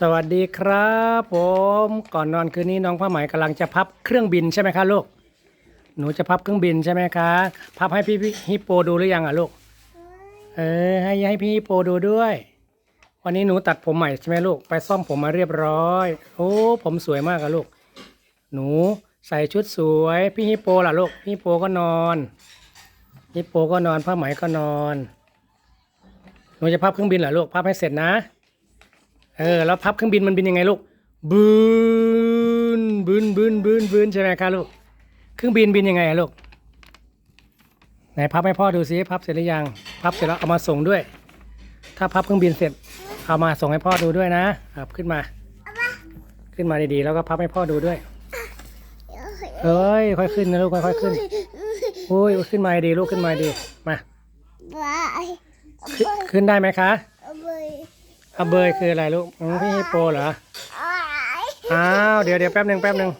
สวัสดีครับผมก่อนนอนคืนนี้น้องผ้าไหมกำลังจะพับเครื่องบินใช่ไหมคะลูกหนูจะพับเครื่องบินใช่ไหมคะพับให้พี่ฮิปโปดูหรือยังอะลูกเออให้ให้พี่ฮิปโปดูด้วย วันนี้หนูตัดผมใหม่ใช่ไหมลูกไปซ่อมผมมาเรียบร้อย โอ้ผมสวยมากอะลูก หนูใส่ชุดสวยพี่ฮิปโปล่ะลูกพี่ฮิปโปก็นอนฮิปโปก็นอนผ้าไหมก็นอน หนูจะพับเครื่องบินเหรอลูกพับให้เสร็จนะ เออแล้วพับเครื่องบินมันบินยังไงลูกบืนบืนบืนบืนบืนใช่ไหมคะลูกเครื่องบินบินยังไงอะลูกไหนพับให้พ่อดูซิพับเสร็จหรือยังพับเสร็จแล้วเอามาส่งด้วย ถ้าพับเครื่องบินเสร็จเอามาส่งให้พ่อดูด้วยนะครับขึ้นมา ขึ้นมาดีๆ แล้วก็พับให้พ่อดูด้วยเอ้ยค่อยขึ้นนะลูกค่อยๆขึ้นโอ้ยขึ้นมาดีลูกขึ้นมาดีมาบายขึ้นขึ้นได้ไหมคะบาย อาเบยคืออะไรลูกอืมพี่ฮิปโปเหรออ้ายอ้าวเดี๋ยวเดี๋ยวแป๊บหนึ่งแป๊บหนึ่ง